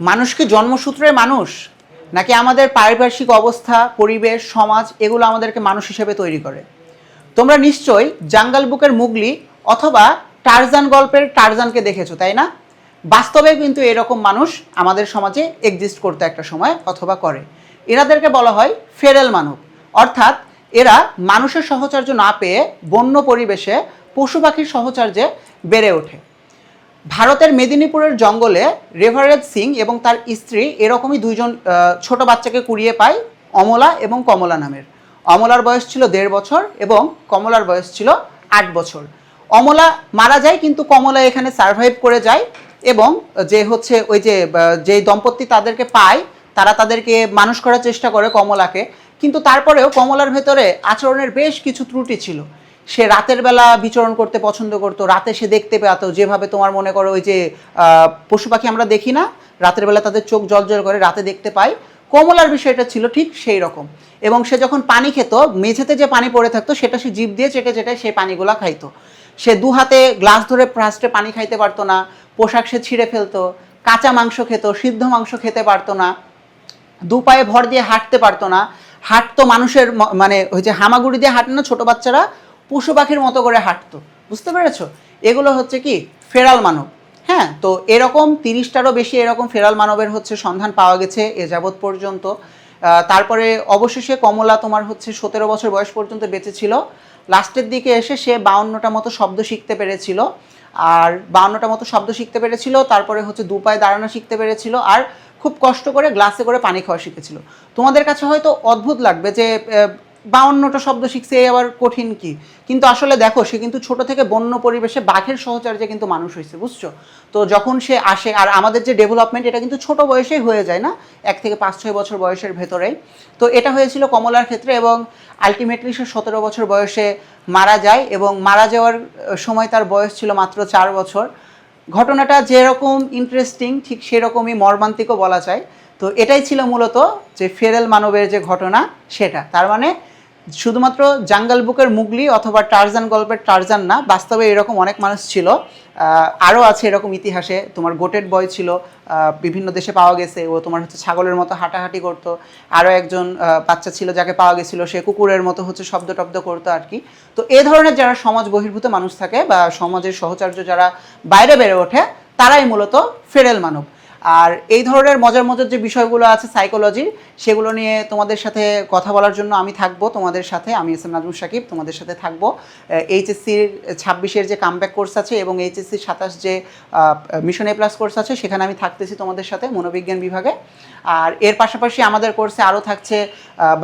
মানুষ কি জন্মসূত্রে মানুষ? নাকি আমাদের পারিপার্শ্বিক অবস্থা, পরিবেশ, সমাজ এগুলো আমাদেরকে মানুষ হিসেবে তৈরি করে? তোমরা নিশ্চয়ই জাঙ্গাল বুকের মুগলি অথবা টারজান গল্পের টারজানকে দেখেছ, তাই না? বাস্তবে কিন্তু এরকম মানুষ আমাদের সমাজে এক্সিস্ট করতে একটা সময় অথবা করে। এরাদেরকে বলা হয় ফেরেল মানব। অর্থাৎ এরা মানুষের সহচর্য না পেয়ে বন্য পরিবেশে পশু পাখির সহচর্যে বেড়ে ওঠে। ভারতের মেদিনীপুরের জঙ্গলে রেভারেজ সিং এবং তার স্ত্রী এরকমই দুইজন ছোট বাচ্চাকে কুড়িয়ে পায় অমলা এবং কমলা নামের। অমলার বয়স ছিল দেড় বছর এবং কমলার বয়স ছিল আট বছর। অমলা মারা যায় কিন্তু কমলা এখানে সার্ভাইভ করে যায় এবং যে হচ্ছে ওই যে যে দম্পতি তাদেরকে পায়, তারা তাদেরকে মানুষ করার চেষ্টা করে কমলাকে। কিন্তু তারপরেও কমলার ভেতরে আচরণের বেশ কিছু ত্রুটি ছিল। সে রাতের বেলা বিচরণ করতে পছন্দ করতো, রাতে সে দেখতে পেত, যেভাবে তোমার মনে করো ওই যে পশু পাখি আমরা দেখি না, রাতের বেলা তাদের চোখ জল জল করে রাতে দেখতে পাই। কমলার বিষয়টা ছিল ঠিক সেই রকম। এবং সে যখন পানি খেত, মেঝেতে যে পানি পড়ে থাকতো, সেটা সে জিভ দিয়ে চেটে চেটে সেই পানিগুলা খাইতো। সে দু হাতে গ্লাস ধরে ফ্রাস্টে পানি খাইতে পারতো না, পোশাক সে ছিঁড়ে ফেলতো, কাঁচা মাংস খেত, সিদ্ধ মাংস খেতে পারতো না, দু পায়ে ভর দিয়ে হাঁটতে পারতো না। হাঁটতো মানুষের মানে ওই যে হামাগুড়ি দিয়ে হাঁটে না ছোটো বাচ্চারা? পশু পাখির মতো করে হাঁটতো। বুঝতে পেরেছ? এগুলো হচ্ছে কি? ফেরাল মানব। হ্যাঁ তো এরকম তিরিশটারও বেশি এরকম ফেরাল মানবের হচ্ছে সন্ধান পাওয়া গেছে এ যাবৎ পর্যন্ত। তারপরে অবশেষে কমলা তোমার হচ্ছে সতেরো বছর বয়স পর্যন্ত বেঁচে ছিল। লাস্টের দিকে এসে সে বাউন্নটা মতো শব্দ শিখতে পেরেছিল। আর বাউন্নটা মতো শব্দ শিখতে পেরেছিল, তারপরে হচ্ছে দু পায়ে দাঁড়ানো শিখতে পেরেছিল আর খুব কষ্ট করে গ্লাসে করে পানি খাওয়া শিখেছিল। তোমাদের কাছে হয়তো অদ্ভুত লাগবে যে বাউন্নটা শব্দ শিখছে এই আবার কঠিন কি? কিন্তু আসলে দেখো, সে কিন্তু ছোট থেকে বন্য পরিবেশে বাঘের সহচার্যে কিন্তু মানুষ হয়েছে, বুঝছ? তো যখন সে আসে, আর আমাদের যে ডেভেলপমেন্ট, এটা কিন্তু ছোট বয়সেই হয়ে যায় না? এক থেকে পাঁচ, ছয় বছর বয়সের ভেতরেই তো এটা হয়েছিল কমলার ক্ষেত্রে এবং আলটিমেটলি সে সতেরো বছর বয়সে মারা যায় এবং মারা যাওয়ার সময় তার বয়স ছিল মাত্র চার বছর। ঘটনাটা যেরকম ইন্টারেস্টিং ঠিক সেরকমই মর্মান্তিকও বলা যায়। তো এটাই ছিল মূলত যে ফেরেল মানবের যে ঘটনা, সেটা। তার মানে শুধুমাত্র জাঙ্গাল বুকের মুগলি অথবা টারজান গল্পের টারজান না, বাস্তবে এরকম অনেক মানুষ ছিল। আরও আছে এরকম ইতিহাসে। তোমার গোটেড বয় ছিল বিভিন্ন দেশে পাওয়া গেছে। ও তোমার হচ্ছে ছাগলের মতো হাঁটাহাঁটি করতো। আরও একজন বাচ্চা ছিল যাকে পাওয়া গেছিল, সে কুকুরের মতো হচ্ছে শব্দ টব্দ করতো আর কি। তো এ ধরনের যারা সমাজ বহির্ভূত মানুষ থাকে বা সমাজের সহচার্য যারা বাইরে বেড়ে ওঠে, তারাই মূলত ফেরেল মানব। আর এই ধরনের মজার মজার যে বিষয়গুলো আছে সাইকোলজির সেগুলো নিয়ে তোমাদের সাথে কথা বলার জন্য আমি থাকব। তোমাদের সাথে, আমি এস এম নাজমুল সাকিব, তোমাদের সাথে থাকব। এইচএসসির ছাব্বিশের যে কামব্যাক কোর্স আছে এবং এইচএসসির সাতাশ যে মিশন এ প্লাস কোর্স আছে, সেখানে আমি থাকতেছি তোমাদের সাথে মনোবিজ্ঞান বিভাগে। আর এর পাশাপাশি আমাদের কোর্সে আরও থাকছে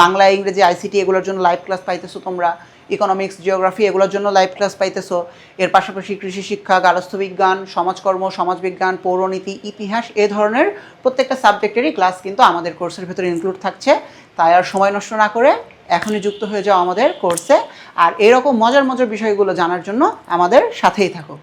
বাংলা, ইংরেজি আইসিটি এগুলোর জন্য লাইভ ক্লাস পাইতেছো তোমরা। ইকোনমিক্স জিওগ্রাফি এগুলোর জন্য লাইভ ক্লাস পাইতেছো। এর পাশাপাশি কৃষি শিক্ষা, গার্হস্থ্য বিজ্ঞান, সমাজকর্ম, সমাজবিজ্ঞান, পৌরনীতি, ইতিহাস, এ ধরনের প্রত্যেকটা সাবজেক্টেরই ক্লাস কিন্তু আমাদের কোর্সের ভেতরে ইনক্লুড থাকছে। তাই আর সময় নষ্ট না করে এখনই যুক্ত হয়ে যাও আমাদের কোর্সে আর এরকম মজার মজার বিষয়গুলো জানার জন্য আমাদের সাথেই থাকো।